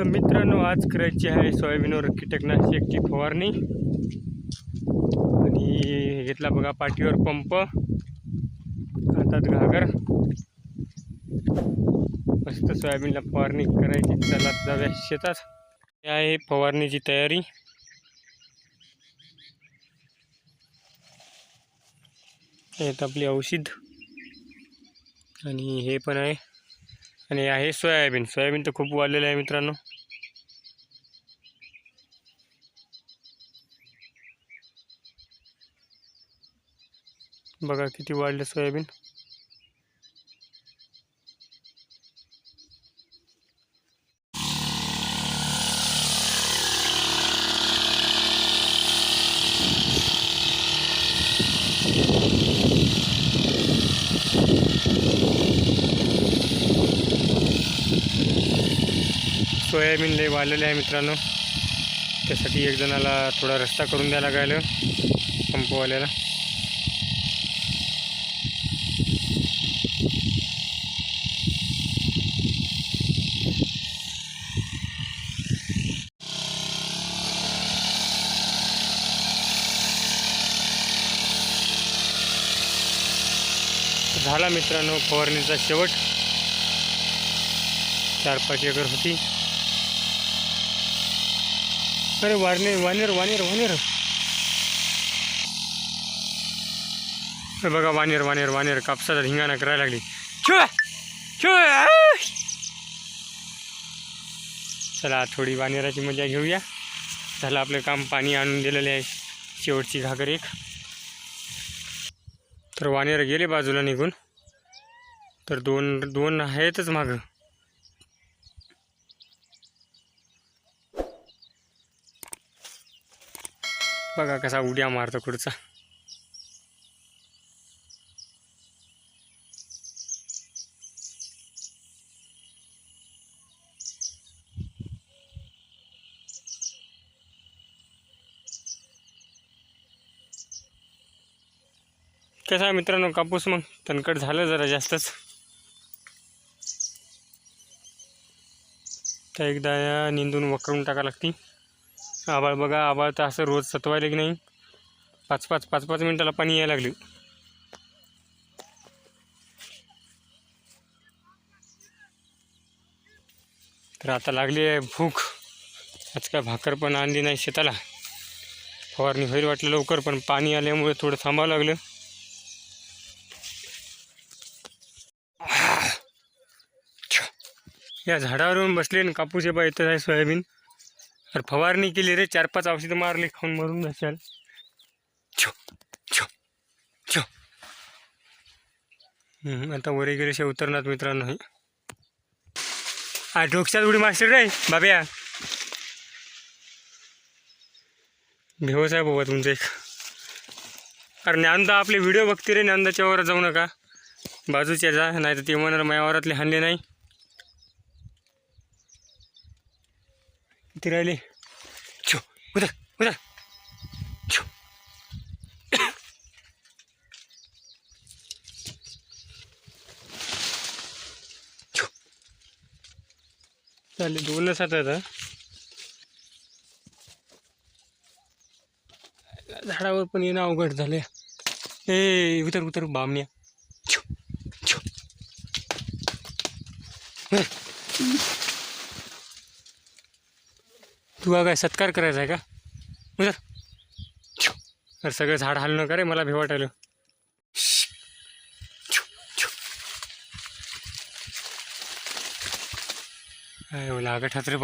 तर मित्रांनो आज करायची आहे सोयाबीनवर कीटकनाशकची फवारणी. आणि घेतला बघा पाठीवर पंप. हातात घागर. मस्त सोयाबीनला फवारणी करायची. चला जाऊया शेतात. हे आहे फवारणीची तयारी. आहेत आपली औषध. आणि हे पण आहे. आणि आहे सोयाबीन. सोयाबीन तर खूप वाढलेलं आहे मित्रांनो. बघा किती वाढलं सोयाबीन. सोयाबीन लय वाढलेले आहे मित्रांनो. त्यासाठी एक जणाला थोडा रस्ता करून द्यायला लागायला पंपवाल्याला. झाला मित्रांनो फवारणीचा शेवट. चार पाच एकर होती. अरे वारणे वानेर वानेर वानेर. हे बघा वानेर वानेर वानेर. कापसाचा धिंगाणा करायला लागली. छुआ! छुआ! चला थोडी वानेराची मजा घेऊया. झालं आपलं काम पाणी आणून दिलेले आहे. शेवटची घागर एक. तर वानेर गेले बाजूला निघून. तर दोन दोन आहेतच मागं. बघा कसा उड्या मारतो कुठचा कसा आहे मित्रांनो कापूस मग? तणकट झालं जरा जास्तच. त्या एकदा या निंदून वकरून टाका लागती आबाळ बघा आबाळ तर असं रोज सतवायला की नाही? पाच पाच पाच पाच मिनिटाला पाणी यायला लागली. तर आता लागली आहे भूक. आज काय भाकर पण आणली नाही शेताला. फवारणी होईल वाटलं लवकर पण पाणी आल्यामुळे थोडं थांबावं लागलं. या झाडावरून बसले आणि कापूस हे येतच आहे सोयाबीन. अरे फवारणी केली रे चार पाच औषधं मारले खाऊन मरून जाशाल छो छो छो. आता वरे गेल्याशिवाय उतरणार मित्रांनो हे. हा डोक्यात उडी मास्टर रे बाब्या. भेवच आहे बाबा तुमचं एक. अरे ज्ञानदा आपले व्हिडिओ बघते रे ज्ञानदाच्या वर जाऊ नका. बाजूच्या जा नाही तर ते म्हणणार माझ्या वरातले हानले नाही. किती राहिले छो उधर उधर छो. छो. चालेल दोनच आता आता. झाडावर पण येणं अवघड झाले ए उतर उतर बामण्या छो छो हं. तुला काय सत्कार करायचा आहे का? उदर तर अरे सगळं झाड हालणं का रे? मला भे वाटायलं. अरे छो. काय लागत हात रे